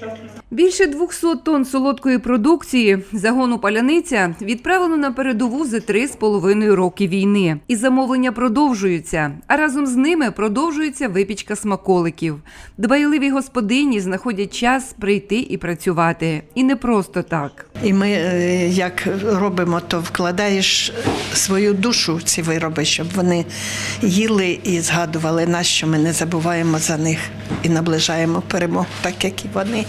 участвуют Більше 200 тонн солодкої продукції загону паляниця відправлено на передову за три з половиною роки війни. І замовлення продовжуються. А разом з ними продовжується випічка смаколиків. Дбайливі господині знаходять час прийти і працювати. І не просто так. І ми е, як робимо, то вкладаєш свою душу в ці вироби, щоб вони їли і згадували нас, що ми не забуваємо за них і наближаємо перемогу, так як і вони.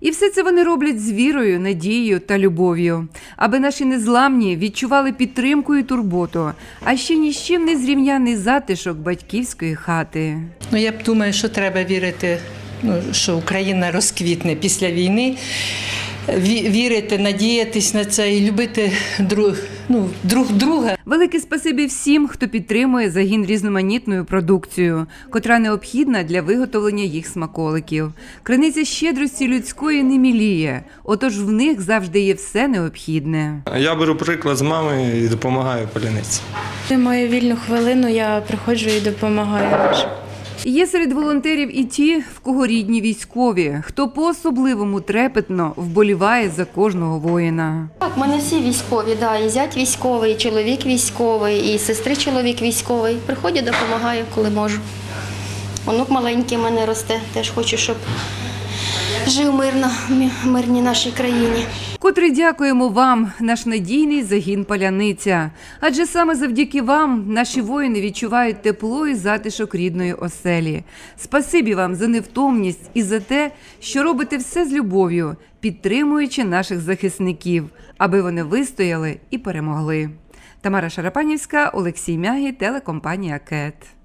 І все це вони роблять з вірою, надією та любов'ю, аби наші незламні відчували підтримку і турботу, а ще ні з чим не зрівняний затишок батьківської хати. Ну, я б думаю, що треба вірити, ну, що Україна розквітне після війни. Ві- Вірити, надіятись на це і любити друг, ну, друг друга. Велике спасибі всім, хто підтримує загін різноманітною продукцією, котра необхідна для виготовлення їх смаколиків. Криниця щедрості людської не міліє, отож в них завжди є все необхідне. Я беру приклад з мами і допомагаю паляниці. Я маю вільну хвилину, я приходжу і допомагаю. Є серед волонтерів і ті, в кого рідні військові, хто по-особливому трепетно вболіває за кожного воїна. Так, мене всі військові, да, і зять військовий, і чоловік військовий, і сестри чоловік військовий. Приходять, допомагаю, коли можу. Онук маленький мене росте, теж хочу, щоб жив мирно, в мирній нашій країні. Котре дякуємо вам, наш надійний загін паляниця. Адже саме завдяки вам наші воїни відчувають тепло і затишок рідної оселі. Спасибі вам за невтомність і за те, що робите все з любов'ю, підтримуючи наших захисників, аби вони вистояли і перемогли. Тамара Шарапанівська, Олексій Мягі, телекомпанія КЕТ.